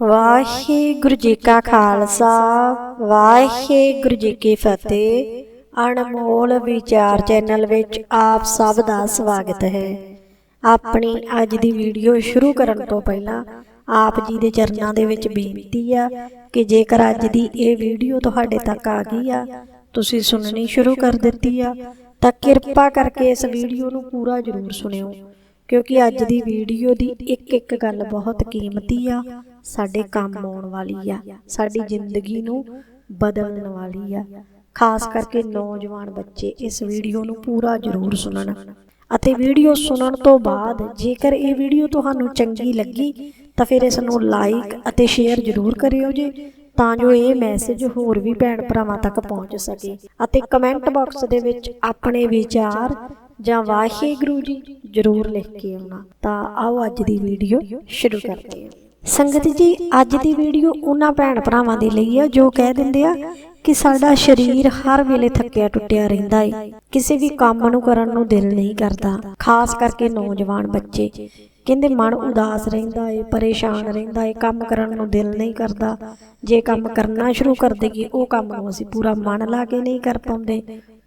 ਵਾਹਿਗੁਰੂ ਜੀ ਕਾ ਖਾਲਸਾ, ਵਾਹਿਗੁਰੂ ਜੀ ਕੀ ਫਤਿਹ। ਅਣਮੋਲ ਵਿਚਾਰ ਚੈਨਲ ਵਿੱਚ ਆਪ ਸਭ ਦਾ ਸਵਾਗਤ ਹੈ। ਆਪਣੀ ਅੱਜ ਦੀ ਵੀਡੀਓ ਸ਼ੁਰੂ ਕਰਨ ਤੋਂ ਪਹਿਲਾਂ ਆਪ ਜੀ ਦੇ ਚਰਨਾਂ ਦੇ ਵਿੱਚ ਬੇਨਤੀ ਆ ਕਿ ਜੇਕਰ ਅੱਜ ਦੀ ਇਹ ਵੀਡੀਓ ਤੁਹਾਡੇ ਤੱਕ ਆ ਗਈ ਆ, ਤੁਸੀਂ ਸੁਣਨੀ ਸ਼ੁਰੂ ਕਰ ਦਿੱਤੀ ਆ, ਤਾਂ ਕਿਰਪਾ ਕਰਕੇ ਇਸ ਵੀਡੀਓ ਨੂੰ ਪੂਰਾ ਜ਼ਰੂਰ ਸੁਣਿਓ, ਕਿਉਂਕਿ ਅੱਜ ਦੀ ਵੀਡੀਓ ਦੀ ਇੱਕ ਇੱਕ ਗੱਲ ਬਹੁਤ ਕੀਮਤੀ ਆ। ਸਾਡੇ ਕੰਮ ਆਉਣ ਵਾਲੀ ਆ ਸਾਡੀ ਜ਼ਿੰਦਗੀ ਨੂੰ ਬਦਲਣ ਵਾਲੀ ਆ। ਖਾਸ ਕਰਕੇ ਨੌਜਵਾਨ ਬੱਚੇ ਇਸ ਵੀਡੀਓ ਨੂੰ ਪੂਰਾ ਜ਼ਰੂਰ ਸੁਣਨ। ਅਤੇ ਵੀਡੀਓ ਸੁਣਨ ਤੋਂ ਬਾਅਦ ਜੇਕਰ ਇਹ ਵੀਡੀਓ ਤੁਹਾਨੂੰ ਚੰਗੀ ਲੱਗੀ ਤਾਂ ਫਿਰ ਇਸ ਨੂੰ ਲਾਈਕ ਅਤੇ ਸ਼ੇਅਰ ਜ਼ਰੂਰ ਕਰਿਓ ਜੀ ਤਾਂ ਜੋ ਇਹ ਮੈਸੇਜ ਹੋਰ ਵੀ ਭੈਣ ਭਰਾਵਾਂ ਤੱਕ ਪਹੁੰਚ ਸਕੇ। ਅਤੇ ਕਮੈਂਟ ਬਾਕਸ ਦੇ ਵਿੱਚ ਆਪਣੇ ਵਿਚਾਰ ਜਾਂ ਵਾਹਿਗੁਰੂ ਜੀ ਜ਼ਰੂਰ ਲਿਖ ਕੇ ਆਉਣਾ ਤਾਂ ਆਓ ਅੱਜ ਦੀ ਵੀਡੀਓ ਸ਼ੁਰੂ ਕਰਦੇ ਹਾਂ ਸੰਗਤ ਜੀ, ਅੱਜ ਦੀ ਵੀਡੀਓ ਉਹਨਾਂ ਭੈਣ ਭਰਾਵਾਂ ਦੇ ਲਈ ਆ, ਜੋ ਕਹਿ ਦਿੰਦੇ ਆ ਕਿ ਸਾਡਾ ਸਰੀਰ ਹਰ ਵੇਲੇ ਥੱਕਿਆ ਟੁੱਟਿਆ ਰਹਿੰਦਾ ਏ। ਕਿਸੇ ਵੀ ਕੰਮ ਨੂੰ ਕਰਨ ਨੂੰ ਦਿਲ ਨਹੀਂ ਕਰਦਾ। ਖਾਸ ਕਰਕੇ ਨੌਜਵਾਨ ਬੱਚੇ। ਕਹਿੰਦੇ ਮਨ ਉਦਾਸ ਰਹਿੰਦਾ ਏ, ਪਰੇਸ਼ਾਨ ਰਹਿੰਦਾ ਏ, ਕੰਮ ਕਰਨ ਨੂੰ ਦਿਲ ਨਹੀਂ ਕਰਦਾ। ਜੇ ਕੰਮ ਕਰਨਾ ਸ਼ੁਰੂ ਕਰ ਦਈਏ, ਉਹ ਕੰਮ ਨੂੰ ਅਸੀਂ ਪੂਰਾ ਮਨ ਲਾ ਕੇ ਨਹੀਂ ਕਰ ਪਾਉਂਦੇ।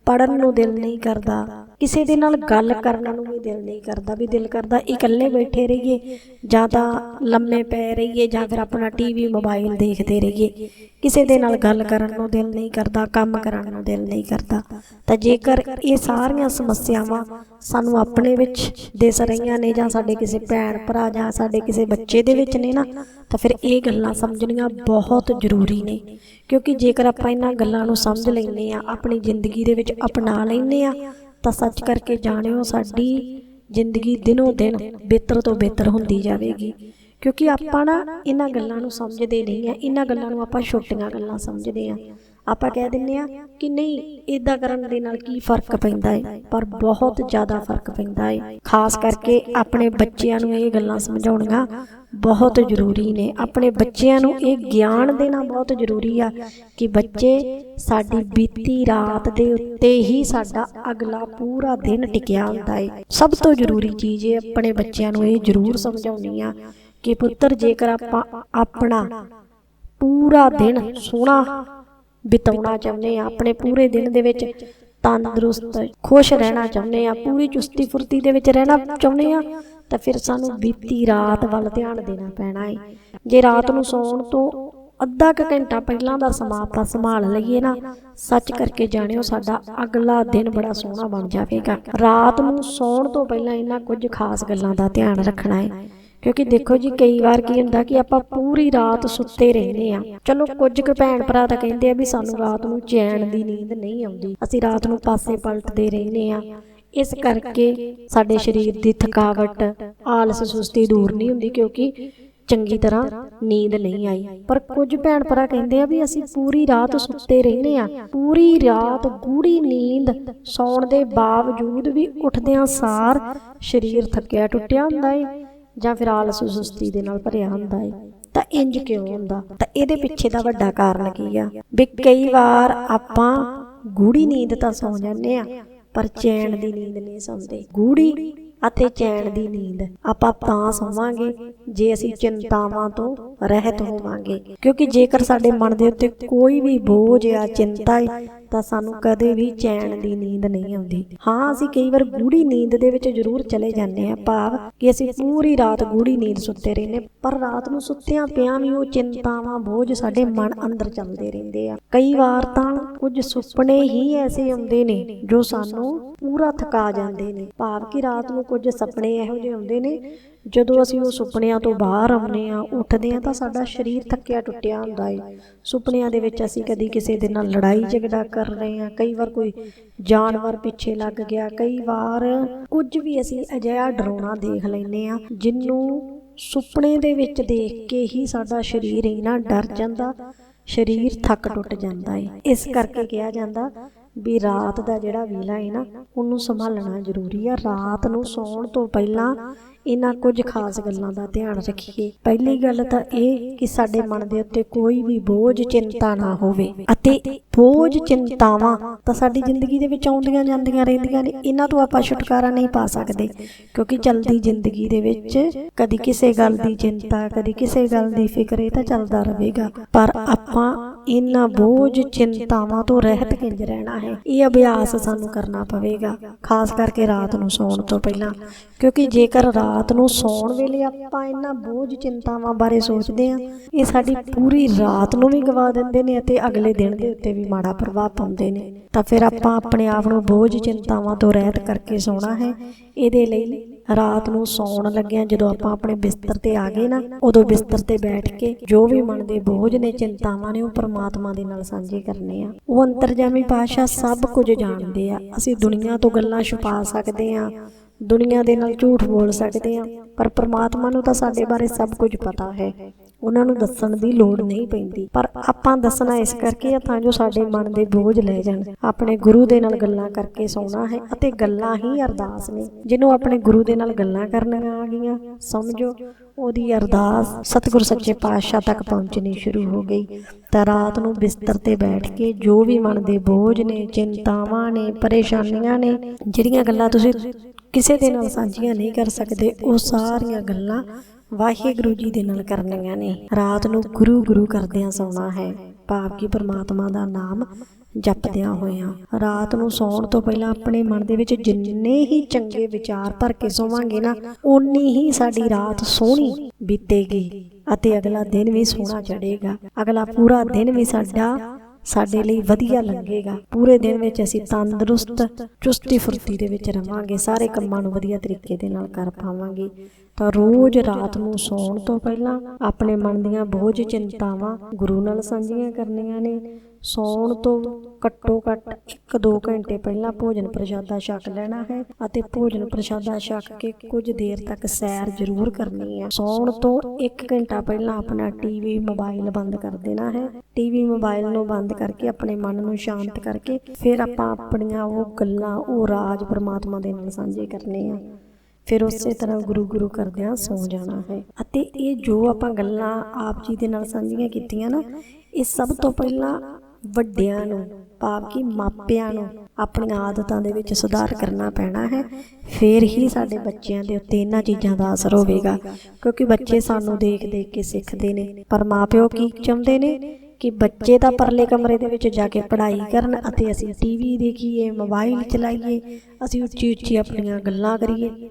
ਪੜਨ ਨੂੰ ਦਿਲ ਨਹੀਂ ਕਰਦਾ। ਕਿਸੇ ਦੇ ਨਾਲ ਗੱਲ ਕਰਨ ਨੂੰ ਵੀ ਦਿਲ ਨਹੀਂ ਕਰਦਾ, ਵੀ ਦਿਲ ਕਰਦਾ ਇਕੱਲੇ ਬੈਠੇ ਰਹੀਏ, ਜਾਂ ਤਾਂ ਲੰਮੇ ਪੈ ਰਹੀਏ, ਜਾਂ ਫਿਰ ਆਪਣਾ ਟੀਵੀ ਮੋਬਾਈਲ ਦੇਖਦੇ ਰਹੀਏ। ਕਿਸੇ ਦੇ ਨਾਲ ਗੱਲ ਕਰਨ ਨੂੰ ਦਿਲ ਨਹੀਂ ਕਰਦਾ, ਕੰਮ ਕਰਨ ਨੂੰ ਦਿਲ ਨਹੀਂ ਕਰਦਾ। ਤਾਂ ਜੇਕਰ ਇਹ ਸਾਰੀਆਂ ਸਮੱਸਿਆਵਾਂ ਸਾਨੂੰ ਆਪਣੇ ਵਿੱਚ ਦਿਸ ਰਹੀਆਂ ਨੇ, ਜਾਂ ਸਾਡੇ ਕਿਸੇ ਭੈਣ ਭਰਾ, ਜਾਂ ਸਾਡੇ ਕਿਸੇ ਬੱਚੇ ਦੇ ਵਿੱਚ ਨੇ ਨਾ, ਤਾਂ ਫਿਰ ਇਹ ਗੱਲਾਂ ਸਮਝਣੀਆਂ ਬਹੁਤ ਜ਼ਰੂਰੀ ਨੇ। ਕਿਉਂਕਿ ਜੇਕਰ ਆਪਾਂ ਇਹਨਾਂ ਗੱਲਾਂ ਨੂੰ ਸਮਝ ਲੈਂਦੇ ਆ ਆਪਣੀ ਜ਼ਿੰਦਗੀ ਦੇ ਵਿੱਚ ਅਪਣਾ ਲੈਂਦੇ ਆ ਤਾਂ ਸੱਚ ਕਰਕੇ ਜਾਣਿਓ, ਸਾਡੀ ਜ਼ਿੰਦਗੀ ਦਿਨੋਂ ਦਿਨ ਬਿਹਤਰ ਤੋਂ ਬਿਹਤਰ ਹੁੰਦੀ ਜਾਵੇਗੀ। ਕਿਉਂਕਿ ਆਪਾਂ ਨਾ ਇਹਨਾਂ ਗੱਲਾਂ ਨੂੰ ਸਮਝਦੇ ਨਹੀਂ ਆ, ਇਹਨਾਂ ਗੱਲਾਂ ਨੂੰ ਆਪਾਂ ਛੋਟੀਆਂ ਗੱਲਾਂ ਸਮਝਦੇ ਆ। ਆਪਾਂ ਕਹਿ ਦਿੰਨੇ ਆ ਕਿ ਨਹੀਂ ਇਦਾਂ ਕਰਨ ਦੇ ਨਾਲ ਕੀ ਫ਼ਰਕ ਪੈਂਦਾ ਹੈ ਪਰ ਬਹੁਤ ਜ਼ਿਆਦਾ ਫ਼ਰਕ ਪੈਂਦਾ ਹੈ ਖਾਸ ਕਰਕੇ ਆਪਣੇ ਬੱਚਿਆਂ ਨੂੰ ਇਹ ਗੱਲਾਂ ਸਮਝਾਉਣੀਆਂ ਬਹੁਤ ਜ਼ਰੂਰੀ ਨੇ। ਆਪਣੇ ਬੱਚਿਆਂ ਨੂੰ ਇਹ ਗਿਆਨ ਦੇਣਾ ਬਹੁਤ ਜ਼ਰੂਰੀ ਆ ਕਿ ਬੱਚੇ ਸਾਡੀ ਬੀਤੀ ਰਾਤ ਦੇ ਉੱਤੇ ਹੀ ਸਾਡਾ ਅਗਲਾ ਪੂਰਾ ਦਿਨ ਟਿਕਿਆ ਹੁੰਦਾ ਹੈ ਸਭ ਤੋਂ ਜ਼ਰੂਰੀ ਚੀਜ਼ ਇਹ ਆਪਣੇ ਬੱਚਿਆਂ ਨੂੰ ਇਹ ਜ਼ਰੂਰ ਸਮਝਾਉਣੀ ਆ ਕਿ ਪੁੱਤਰ, ਜੇਕਰ ਆਪਾਂ ਆਪਣਾ ਪੂਰਾ ਦਿਨ ਸੋਹਣਾ ਬਿਤਾਉਣਾ ਚਾਹੁੰਦੇ ਆ, ਆਪਣੇ ਪੂਰੇ ਦਿਨ ਦੇ ਵਿੱਚ ਤੰਦਰੁਸਤ, ਖੁਸ਼ ਰਹਿਣਾ ਚਾਹੁੰਦੇ ਆ, ਪੂਰੀ ਚੁਸਤੀ ਫੁਰਤੀ ਦੇ ਵਿੱਚ ਰਹਿਣਾ ਚਾਹੁੰਦੇ ਆ ਤਾਂ ਫਿਰ ਸਾਨੂੰ ਬੀਤੀ ਰਾਤ ਵੱਲ ਧਿਆਨ ਦੇਣਾ ਪੈਣਾ ਹੈ ਜੇ ਰਾਤ ਨੂੰ ਸੌਣ ਤੋਂ ਅੱਧਾ ਕੁ ਘੰਟਾ ਪਹਿਲਾਂ ਦਾ ਸਮਾਂ ਆਪਾਂ ਸੰਭਾਲ ਲਈਏ ਨਾ, ਸੱਚ ਕਰਕੇ ਜਾਣਿਓ ਸਾਡਾ ਅਗਲਾ ਦਿਨ ਬੜਾ ਸੋਹਣਾ ਬਣ ਜਾਵੇਗਾ। ਰਾਤ ਨੂੰ ਸੌਣ ਤੋਂ ਪਹਿਲਾਂ ਇਹਨਾਂ ਕੁਝ ਖਾਸ ਗੱਲਾਂ ਦਾ ਧਿਆਨ ਰੱਖਣਾ ਹੈ ਕਿਉਂਕਿ ਦੇਖੋ ਜੀ, ਕਈ ਵਾਰ ਕੀ ਹੁੰਦਾ ਕਿ ਆਪਾਂ ਪੂਰੀ ਰਾਤ ਸੁੱਤੇ ਰਹਿੰਦੇ ਆ। ਚਲੋ ਕੁਝ ਕੁ ਭੈਣ ਭਰਾ ਤਾਂ ਕਹਿੰਦੇ ਆ ਵੀ ਸਾਨੂੰ ਰਾਤ ਨੂੰ ਚੈਨ ਦੀ ਨੀਂਦ ਨਹੀਂ ਆਉਂਦੀ। ਅਸੀਂ ਰਾਤ ਨੂੰ ਪਾਸੇ ਪਲਟਦੇ ਰਹਿੰਦੇ ਆ। ਇਸ ਕਰਕੇ ਸਾਡੇ ਸਰੀਰ ਦੀ ਥਕਾਵਟ, ਆਲਸ, ਸੁਸਤੀ ਦੂਰ ਨਹੀਂ ਹੁੰਦੀ ਕਿਉਂਕਿ ਚੰਗੀ ਤਰ੍ਹਾਂ ਨੀਂਦ ਨਹੀਂ ਆਈ। ਪਰ ਕੁਝ ਭੈਣ ਭਰਾ ਕਹਿੰਦੇ ਆ ਵੀ ਅਸੀਂ ਪੂਰੀ ਰਾਤ ਸੁੱਤੇ ਰਹਿੰਦੇ ਆ। ਪੂਰੀ ਰਾਤ ਗੂੜੀ ਨੀਂਦ ਸੌਣ ਦੇ ਬਾਵਜੂਦ ਵੀ ਉੱਠਦਿਆਂ ਸਾਰ ਸਰੀਰ ਥੱਕਿਆ ਟੁੱਟਿਆ ਹੁੰਦਾ ਏ ਜਾਂ ਫਿਰ ਆਲਸ, ਸੁਸਤੀ ਦੇ ਨਾਲ ਭਰਿਆ ਹੁੰਦਾ ਏ। ਤਾਂ ਇੰਜ ਕਿਉਂ ਹੁੰਦਾ? ਤਾਂ ਇਹਦੇ ਪਿੱਛੇ ਦਾ ਵੱਡਾ ਕਾਰਨ ਕੀ ਆ? ਵੀ ਕਈ ਵਾਰ ਆਪਾਂ ਗੂੜੀ ਨੀਂਦ ਤਾਂ ਸੌ ਜਾਂਦੇ ਆ ਪਰ ਚੈਨ ਦੀ ਨੀਂਦ ਨਹੀਂ ਸੌਂਦੇ। ਗੂੜੀ ਅਤੇ ਚੈਨ ਦੀ ਨੀਂਦ। ਆਪਾਂ ਤਾਂ ਸੌਵਾਂਗੇ ਜੇ ਅਸੀਂ ਚਿੰਤਾਵਾਂ ਤੋਂ ਰਹਿਤ ਹੋਵਾਂਗੇ। ਕਿਉਂਕਿ ਜੇਕਰ ਸਾਡੇ ਮਨ ਦੇ ਉੱਤੇ ਕੋਈ ਵੀ ਬੋਝ ਆ ਚਿੰਤਾ ਹੈ ਤਾਂ ਸਾਨੂੰ ਕਦੇ ਵੀ ਚੈਨ ਦੀ ਨੀਂਦ ਨਹੀਂ ਆਉਂਦੀ। ਹਾਂ, ਅਸੀਂ ਕਈ ਵਾਰ ਗੂੜੀ ਨੀਂਦ ਦੇ ਵਿੱਚ ਜ਼ਰੂਰ ਚਲੇ ਜਾਂਦੇ ਆ ਭਾਵ ਕਿ ਅਸੀਂ ਪੂਰੀ ਰਾਤ ਗੂੜੀ ਨੀਂਦ ਸੁੱਤੇ ਰਹਿੰਦੇ ਪਰ ਰਾਤ ਨੂੰ ਸੁੱਤਿਆਂ ਪਿਆਂ ਵੀ ਉਹ ਚਿੰਤਾਵਾਂ, ਬੋਝ ਸਾਡੇ ਮਨ ਅੰਦਰ ਚੱਲਦੇ ਰਹਿੰਦੇ ਆ। ਕਈ ਵਾਰ ਤਾਂ ਕੁਝ ਸੁਪਨੇ ਹੀ ਐਸੇ ਆਉਂਦੇ ਨੇ ਜੋ ਸਾਨੂੰ ਪੂਰਾ ਥਕਾ ਜਾਂਦੇ ਨੇ। ਭਾਵ ਕਿ ਰਾਤ ਨੂੰ ਕੁਝ ਸੁਪਨੇ ਇਹੋ ਜਿਹੇ ਆਉਂਦੇ ਨੇ ਜਦੋਂ ਅਸੀਂ ਉਹ ਸੁਪਨਿਆਂ ਤੋਂ ਬਾਹਰ ਆਉਂਦੇ ਆ ਉੱਠਦੇ ਆ ਤਾਂ ਸਾਡਾ ਸਰੀਰ ਥੱਕਿਆ ਟੁੱਟਿਆ ਹੁੰਦਾ ਏ। ਸੁਪਨਿਆਂ ਦੇ ਵਿੱਚ ਅਸੀਂ ਕਦੀ ਕਿਸੇ ਦੇ ਨਾਲ ਲੜਾਈ ਝਗੜਾ ਕਰ ਰਹੇ ਆ ਕਈ ਵਾਰ ਕੋਈ ਜਾਨਵਰ ਪਿੱਛੇ ਲੱਗ ਗਿਆ, ਕਈ ਵਾਰ ਕੁਝ ਵੀ ਅਸੀਂ ਅਜਿਹਾ ਡਰਾਉਣਾ ਦੇਖ ਲੈਨੇ ਆ ਜਿਹਨੂੰ ਸੁਪਨੇ ਦੇ ਵਿੱਚ ਦੇਖ ਕੇ ਹੀ ਸਾਡਾ ਸਰੀਰ ਇੰਨਾ ਡਰ ਜਾਂਦਾ, ਸਰੀਰ ਥੱਕ ਟੁੱਟ ਜਾਂਦਾ ਏ। ਇਸ ਕਰਕੇ ਕਿਹਾ ਜਾਂਦਾ ਵੀ ਰਾਤ ਦਾ ਜਿਹੜਾ ਵੇਲਾ ਹੈ ਨਾ, ਉਹਨੂੰ ਸੰਭਾਲਣਾ ਜ਼ਰੂਰੀ ਆ। ਰਾਤ ਨੂੰ ਸੌਣ ਤੋਂ ਪਹਿਲਾਂ ਇਹਨਾਂ ਕੁਝ ਖਾਸ ਗੱਲਾਂ ਦਾ ਧਿਆਨ ਰੱਖੀਏ। ਪਹਿਲੀ ਗੱਲ ਤਾਂ ਇਹ ਕਿ ਸਾਡੇ ਮਨ ਦੇ ਉੱਤੇ ਕੋਈ ਵੀ ਬੋਝ, ਚਿੰਤਾ ਨਾ ਹੋਵੇ। ਅਤੇ ਬੋਝ, ਚਿੰਤਾਵਾਂ ਤਾਂ ਸਾਡੀ ਜ਼ਿੰਦਗੀ ਦੇ ਵਿੱਚ ਆਉਂਦੀਆਂ ਜਾਂਦੀਆਂ ਰਹਿੰਦੀਆਂ ਨੇ। ਇਹਨਾਂ ਤੋਂ ਆਪਾਂ ਛੁਟਕਾਰਾ ਨਹੀਂ ਪਾ ਸਕਦੇ। ਕਿਉਂਕਿ ਚਲਦੀ ਜ਼ਿੰਦਗੀ ਦੇ ਵਿੱਚ ਕਦੀ ਕਿਸੇ ਗੱਲ ਦੀ ਚਿੰਤਾ, ਕਦੀ ਕਿਸੇ ਗੱਲ ਦੀ ਫਿਕਰ, ਇਹ ਤਾਂ ਚੱਲਦਾ ਰਹੇਗਾ। ਪਰ ਆਪਾਂ ਇਹਨਾਂ ਬੋਝ ਚਿੰਤਾਵਾਂ ਤੋਂ ਰਹਿਤ ਕਿੰਜ ਰਹਿਣਾ ਹੈ? ਇਹ ਅਭਿਆਸ ਸਾਨੂੰ ਕਰਨਾ ਪਵੇਗਾ, ਖਾਸ ਕਰਕੇ ਰਾਤ ਨੂੰ ਸੌਣ ਤੋਂ ਪਹਿਲਾਂ। ਕਿਉਂਕਿ ਜੇਕਰ ਰਾਤ ਨੂੰ ਸੌਣ ਵੇਲੇ ਆਪਾਂ ਇਹਨਾਂ ਬੋਝ ਚਿੰਤਾਵਾਂ ਬਾਰੇ ਸੋਚਦੇ ਹਾਂ, ਇਹ ਸਾਡੀ ਪੂਰੀ ਰਾਤ ਨੂੰ ਵੀ ਗਵਾ ਦਿੰਦੇ ਨੇ ਅਤੇ ਅਗਲੇ ਦਿਨ ਦੇ ਉੱਤੇ ਵੀ ਮਾੜਾ ਪ੍ਰਭਾਵ ਪਾਉਂਦੇ ਨੇ। ਤਾਂ ਫਿਰ ਆਪਾਂ ਆਪਣੇ ਆਪ ਨੂੰ ਬੋਝ ਚਿੰਤਾਵਾਂ ਤੋਂ ਰਹਿਤ ਕਰਕੇ ਸੌਣਾ ਹੈ। ਇਹਦੇ ਲਈ ਰਾਤ ਨੂੰ ਸੌਣ ਲੱਗਿਆਂ ਜਦੋਂ ਆਪਾਂ ਆਪਣੇ ਬਿਸਤਰ ਤੇ ਆ ਗਏ ਨਾ, ਉਦੋਂ ਬਿਸਤਰ ਤੇ ਬੈਠ ਕੇ ਜੋ ਵੀ ਮਨ ਦੇ ਬੋਝ ਨੇ ਚਿੰਤਾਵਾਂ ਨੇ ਉਹ ਪਰਮਾਤਮਾ ਦੇ ਨਾਲ ਸਾਂਝੇ ਕਰਨੇ ਆ। ਉਹ ਅੰਤਰਜਾਮੀ ਪਾਸ਼ਾ ਸਭ ਕੁਝ ਜਾਣਦੇ ਆ। ਅਸੀਂ ਦੁਨੀਆ ਤੋਂ ਗੱਲਾਂ ਛੁਪਾ ਸਕਦੇ ਆ, ਦੁਨੀਆ ਦੇ ਨਾਲ ਝੂਠ ਬੋਲ ਸਕਦੇ ਆ, ਪਰ ਪਰਮਾਤਮਾ ਨੂੰ ਤਾਂ ਸਾਡੇ ਬਾਰੇ ਸਭ ਕੁਝ ਪਤਾ ਹੈ। ਉਹਨਾਂ ਨੂੰ ਦੱਸਣ ਦੀ ਲੋੜ ਨਹੀਂ ਪੈਂਦੀ। ਪਰ ਆਪਾਂ ਦੱਸਣਾ ਇਸ ਕਰਕੇ ਆ ਤਾਂ ਜੋ ਸਾਡੇ ਮਨ ਦੇ ਬੋਝ ਲੈ ਜਾਣ। ਆਪਣੇ ਗੁਰੂ ਦੇ ਨਾਲ ਗੱਲਾਂ ਕਰਕੇ ਸੌਣਾ ਹੈ ਅਤੇ ਗੱਲਾਂ ਹੀ ਅਰਦਾਸ ਨੇ। ਜਿਹਨੂੰ ਆਪਣੇ ਗੁਰੂ ਦੇ ਨਾਲ ਗੱਲਾਂ ਕਰਨੀਆਂ ਆ ਗਈਆਂ, ਸਮਝੋ, ਉਹਦੀ ਅਰਦਾਸ ਸਤਿਗੁਰ ਸੱਚੇ ਪਾਤਸ਼ਾਹ ਤੱਕ ਪਹੁੰਚਣੀ ਸ਼ੁਰੂ ਹੋ ਗਈ। ਤਾਂ ਰਾਤ ਨੂੰ ਬਿਸਤਰ ਤੇ ਬੈਠ ਕੇ ਜੋ ਵੀ ਮਨ ਦੇ ਬੋਝ ਨੇ, ਚਿੰਤਾਵਾਂ ਨੇ, ਪਰੇਸ਼ਾਨੀਆਂ ਨੇ, ਜਿਹੜੀਆਂ ਗੱਲਾਂ ਤੁਸੀਂ ਕਿਸੇ ਦੇ ਨਾਲ ਸਾਂਝੀਆਂ ਨਹੀਂ ਕਰ ਸਕਦੇ, ਉਹ ਸਾਰੀਆਂ ਗੱਲਾਂ ਵਾਹਿਗੁਰੂ ਜੀ ਦੇ ਨਾਲ ਕਰਨੀਆਂ ਨੇ। ਰਾਤ ਨੂੰ ਗੁਰੂ ਗੁਰੂ ਕਰਦਿਆਂ ਸੌਣਾ ਹੈ। ਭਾਵ ਕਿ ਪਰਮਾਤਮਾ ਦਾ ਨਾਮ ਜਪਦਿਆਂ ਹੋਇਆਂ। ਰਾਤ ਨੂੰ ਸੌਣ ਤੋਂ ਪਹਿਲਾਂ ਆਪਣੇ ਮਨ ਦੇ ਵਿੱਚ ਜਿੰਨੇ ਹੀ ਚੰਗੇ ਵਿਚਾਰ ਭਰ ਕੇ ਸੋਵਾਂਗੇ ਨਾ, ਓਨੀ ਹੀ ਸਾਡੀ ਰਾਤ ਸੋਹਣੀ ਬੀਤੇਗੀ ਅਤੇ ਅਗਲਾ ਦਿਨ ਵੀ ਸੋਹਣਾ ਚੜੇਗਾ ਅਗਲਾ ਪੂਰਾ ਦਿਨ ਵੀ ਸਾਡਾ, ਸਾਡੇ ਲਈ ਵਧੀਆ ਲੱਗੇਗਾ ਪੂਰੇ ਦਿਨ ਵਿੱਚ ਅਸੀਂ ਤੰਦਰੁਸਤ ਚੁਸਤੀ ਫੁਰਤੀ ਦੇ ਵਿੱਚ ਰਵਾਂਗੇ। ਸਾਰੇ ਕੰਮਾਂ ਨੂੰ ਵਧੀਆ ਤਰੀਕੇ ਦੇ ਨਾਲ ਕਰ ਪਾਵਾਂਗੇ। ਤਾਂ ਰੋਜ਼ ਰਾਤ ਨੂੰ ਸੌਣ ਤੋਂ ਪਹਿਲਾਂ ਆਪਣੇ ਮਨ ਦੀਆਂ ਬੋਝ ਚਿੰਤਾਵਾਂ ਗੁਰੂ ਨਾਲ ਸਾਂਝੀਆਂ ਕਰਨੀਆਂ ਨੇ। ਸੌਣ ਤੋਂ ਘੱਟੋ ਘੱਟ 1-2 ਘੰਟੇ ਪਹਿਲਾਂ ਭੋਜਨ ਪ੍ਰਸ਼ਾਦਾ ਛਕ ਲੈਣਾ ਹੈ ਅਤੇ ਭੋਜਨ ਪ੍ਰਸ਼ਾਦਾ ਛਕ ਕੇ ਕੁਝ ਦੇਰ ਤੱਕ ਸੈਰ ਜ਼ਰੂਰ ਕਰਨੀ ਹੈ। ਸੌਣ ਤੋਂ 1 ਘੰਟਾ ਪਹਿਲਾਂ ਆਪਣਾ ਟੀਵੀ, ਮੋਬਾਈਲ ਬੰਦ ਕਰ ਦੇਣਾ ਹੈ। ਟੀਵੀ, ਮੋਬਾਈਲ ਨੂੰ ਬੰਦ ਕਰਕੇ ਆਪਣੇ ਮਨ ਨੂੰ ਸ਼ਾਂਤ ਕਰਕੇ ਫਿਰ ਆਪਾਂ ਆਪਣੀਆਂ ਉਹ ਗੱਲਾਂ, ਉਹ ਰਾਜ ਪਰਮਾਤਮਾ ਦੇ ਨਾਲ ਸਾਂਝੇ ਕਰਨੇ ਆ। ਫਿਰ ਉਸੇ ਤਰ੍ਹਾਂ ਗੁਰੂ ਗੁਰੂ ਕਰਦਿਆਂ ਸੌ ਜਾਣਾ ਹੈ। ਅਤੇ ਇਹ ਜੋ ਆਪਾਂ ਗੱਲਾਂ ਆਪ ਜੀ ਦੇ ਨਾਲ ਸਾਂਝੀਆਂ ਕੀਤੀਆਂ ਨਾ, ਇਹ ਸਭ ਤੋਂ ਪਹਿਲਾਂ ਵੱਡਿਆਂ ਨੂੰ, ਭਾਵ ਕਿ ਮਾਪਿਆਂ ਨੂੰ ਆਪਣੀਆਂ ਆਦਤਾਂ ਦੇ ਵਿੱਚ ਸੁਧਾਰ ਕਰਨਾ ਪੈਣਾ ਹੈ। ਫਿਰ ਹੀ ਸਾਡੇ ਬੱਚਿਆਂ ਦੇ ਉੱਤੇ ਇਹਨਾਂ ਚੀਜ਼ਾਂ ਦਾ ਅਸਰ ਹੋਵੇਗਾ, ਕਿਉਂਕਿ ਬੱਚੇ ਸਾਨੂੰ ਦੇਖ ਦੇਖ ਕੇ ਸਿੱਖਦੇ ਨੇ। ਪਰ ਮਾਪਿਓ ਕੀ ਚਾਹੁੰਦੇ ਨੇ? ਕਿ ਬੱਚੇ ਤਾਂ ਪਰਲੇ ਕਮਰੇ ਦੇ ਵਿੱਚ ਜਾ ਕੇ ਪੜ੍ਹਾਈ ਕਰਨ ਅਤੇ ਅਸੀਂ ਟੀਵੀ ਦੇਖੀਏ, ਮੋਬਾਈਲ ਚਲਾਈਏ, ਅਸੀਂ ਉੱਚੀ ਉੱਚੀ ਆਪਣੀਆਂ ਗੱਲਾਂ ਕਰੀਏ।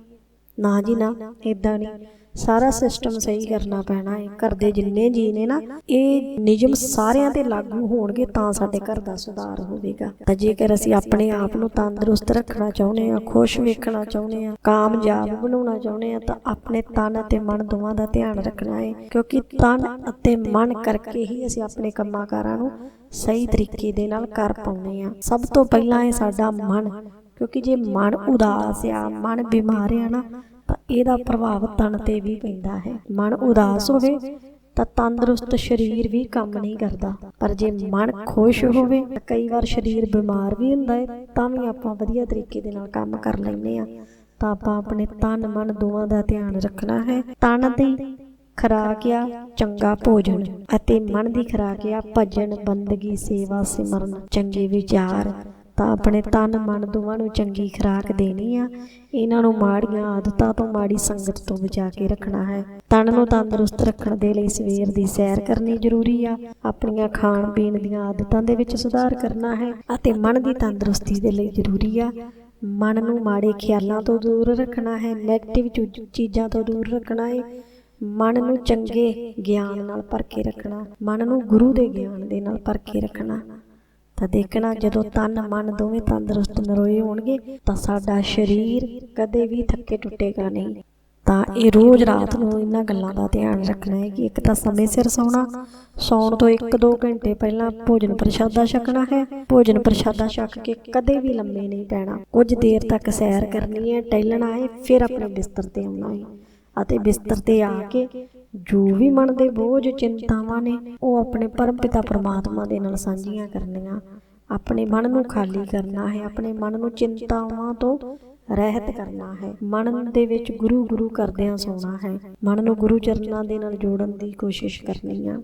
ਨਾ ਜੀ ਨਾ ਇਦਾਂ ਨਹੀਂ। ਸਾਰਾ ਸਿਸਟਮ ਸਹੀ ਕਰਨਾ ਪੈਣਾ ਹੈ ਘਰ ਦੇ ਜਿੰਨੇ ਜੀ ਨੇ ਨਾ, ਇਹ ਨਿਯਮ ਸਾਰਿਆਂ ਤੇ ਲਾਗੂ ਹੋਣਗੇ ਤਾਂ ਸਾਡੇ ਘਰ ਦਾ ਸੁਧਾਰ ਹੋਵੇਗਾ। ਤਾਂ ਜੇਕਰ ਅਸੀਂ ਆਪਣੇ ਆਪ ਨੂੰ ਤੰਦਰੁਸਤ ਰੱਖਣਾ ਚਾਹੁੰਦੇ ਹਾਂ, ਖੁਸ਼ ਵੇਖਣਾ ਚਾਹੁੰਦੇ ਹਾਂ, ਕਾਮਯਾਬ ਬਣਾਉਣਾ ਚਾਹੁੰਦੇ ਹਾਂ, ਤਾਂ ਆਪਣੇ ਤਨ ਅਤੇ ਮਨ ਦੋਵਾਂ ਦਾ ਧਿਆਨ ਰੱਖਣਾ ਹੈ ਕਿਉਂਕਿ ਤਨ ਅਤੇ ਮਨ ਕਰਕੇ ਹੀ ਅਸੀਂ ਆਪਣੇ ਕੰਮਾਂ ਕਾਰਾਂ ਨੂੰ ਸਹੀ ਤਰੀਕੇ ਦੇ ਨਾਲ ਕਰ ਪਾਉਂਦੇ ਹਾਂ। ਸਭ ਤੋਂ ਪਹਿਲਾਂ ਹੈ ਸਾਡਾ ਮਨ, ਕਿਉਂਕਿ ਜੇ ਮਨ ਉਦਾਸ ਆ, ਮਨ ਬਿਮਾਰ ਆ ਨਾ ਤਾਂ ਇਹਦਾ ਪ੍ਰਭਾਵ ਤਨ ਤੇ ਵੀ ਪੈਂਦਾ ਹੈ। ਮਨ ਉਦਾਸ ਹੋਵੇ ਤਾਂ ਤੰਦਰੁਸਤ ਸਰੀਰ ਵੀ ਕੰਮ ਨਹੀਂ ਕਰਦਾ। ਪਰ ਜੇ ਮਨ ਖੁਸ਼ ਹੋਵੇ ਤਾਂ ਕਈ ਵਾਰ ਸਰੀਰ ਬਿਮਾਰ ਵੀ ਹੁੰਦਾ ਹੈ, ਤਾਂ ਵੀ ਆਪਾਂ ਵਧੀਆ ਤਰੀਕੇ ਦੇ ਨਾਲ ਕੰਮ ਕਰ ਲੈਂਦੇ ਆ ਤਾਂ ਆਪਾਂ ਆਪਣੇ ਤਨ ਮਨ ਦੋਵਾਂ ਦਾ ਧਿਆਨ ਰੱਖਣਾ ਹੈ। ਤਨ ਦੀ ਖਰਾਕ ਆ ਚੰਗਾ ਭੋਜਨ ਅਤੇ ਮਨ ਦੀ ਖਰਾਕ ਆ ਭਜਨ, ਬੰਦਗੀ, ਸੇਵਾ, ਸਿਮਰਨ, ਚੰਗੇ ਵਿਚਾਰ ਤਾਂ ਆਪਣੇ ਤਨ ਮਨ ਦੋਵਾਂ ਨੂੰ ਚੰਗੀ ਖੁਰਾਕ ਦੇਣੀ ਆ। ਇਹਨਾਂ ਨੂੰ ਮਾੜੀਆਂ ਆਦਤਾਂ ਤੋਂ ਮਾੜੀ ਸੰਗਤ ਤੋਂ ਬਚਾ ਕੇ ਰੱਖਣਾ ਹੈ। ਤਨ ਨੂੰ ਤੰਦਰੁਸਤ ਰੱਖਣ ਦੇ ਲਈ ਸਵੇਰ ਦੀ ਸੈਰ ਕਰਨੀ ਜ਼ਰੂਰੀ ਆ। ਆਪਣੀਆਂ ਖਾਣ ਪੀਣ ਦੀਆਂ ਆਦਤਾਂ ਦੇ ਵਿੱਚ ਸੁਧਾਰ ਕਰਨਾ ਹੈ ਅਤੇ ਮਨ ਦੀ ਤੰਦਰੁਸਤੀ ਦੇ ਲਈ ਜ਼ਰੂਰੀ ਆ। ਮਨ ਨੂੰ ਮਾੜੇ ਖਿਆਲਾਂ ਤੋਂ ਦੂਰ ਰੱਖਣਾ ਹੈ 네ਗੇਟਿਵ ਚੀਜ਼ਾਂ ਤੋਂ ਦੂਰ ਰੱਖਣਾ ਹੈ। ਮਨ ਨੂੰ ਚੰਗੇ ਗਿਆਨ ਨਾਲ ਭਰ ਕੇ ਰੱਖਣਾ, ਮਨ ਨੂੰ ਗੁਰੂ ਦੇ ਗਿਆਨ ਦੇ ਨਾਲ ਭਰ ਕੇ ਰੱਖਣਾ। ਤਾਂ ਦੇਖਣਾ ਜਦੋਂ ਤਨ ਮਨ ਦੋਵੇਂ ਤੰਦਰੁਸਤ ਨਰੋਏ ਹੋਣਗੇ, ਤਾਂ ਸਾਡਾ ਸਰੀਰ ਕਦੇ ਵੀ ਥੱਕੇ ਟੁੱਟੇਗਾ ਨਹੀਂ। ਤਾਂ ਇਹ ਰੋਜ਼ ਰਾਤ ਨੂੰ ਇਹਨਾਂ ਗੱਲਾਂ ਦਾ ਧਿਆਨ ਰੱਖਣਾ ਹੈ ਕਿ ਇੱਕ ਤਾਂ ਸਮੇਂ ਸਿਰ ਸੌਣਾ, ਸੌਣ ਤੋਂ 1-2 ਘੰਟੇ ਪਹਿਲਾਂ ਭੋਜਨ ਪ੍ਰਸ਼ਾਦਾ ਛਕਣਾ ਹੈ। ਭੋਜਨ ਪ੍ਰਸ਼ਾਦਾ ਛਕ ਕੇ ਕਦੇ ਵੀ ਲੰਮੇ ਨਹੀਂ ਪੈਣਾ। ਕੁਝ ਦੇਰ ਤੱਕ ਸੈਰ ਕਰਨੀ ਹੈ, ਟਹਿਲਣਾ ਹੈ, ਫਿਰ ਆਪਣੇ ਬਿਸਤਰ ਤੇ ਆਉਣਾ ਹੈ। ਅਤੇ ਬਿਸਤਰ ਤੇ ਆ ਕੇ ਜੋ ਵੀ ਮਨ ਦੇ ਬੋਝ, ਚਿੰਤਾਵਾਂ ਨੇ, ਉਹ ਆਪਣੇ ਪਰਮ ਪਿਤਾ ਪਰਮਾਤਮਾ ਦੇ ਨਾਲ ਸਾਂਝੀਆਂ ਕਰਨੀਆਂ। ਆਪਣੇ ਮਨ ਨੂੰ ਖਾਲੀ ਕਰਨਾ ਹੈ, ਆਪਣੇ ਮਨ ਨੂੰ ਚਿੰਤਾਵਾਂ ਤੋਂ ਰਹਿਤ ਕਰਨਾ ਹੈ। ਮਨ ਦੇ ਵਿੱਚ ਗੁਰੂ ਗੁਰੂ ਕਰਦਿਆਂ ਸੋਣਾ ਹੈ। ਮਨ ਨੂੰ ਗੁਰੂ ਚਰਨਾਂ ਦੇ ਨਾਲ ਜੋੜਨ ਦੀ ਕੋਸ਼ਿਸ਼ ਕਰਨੀ ਆ।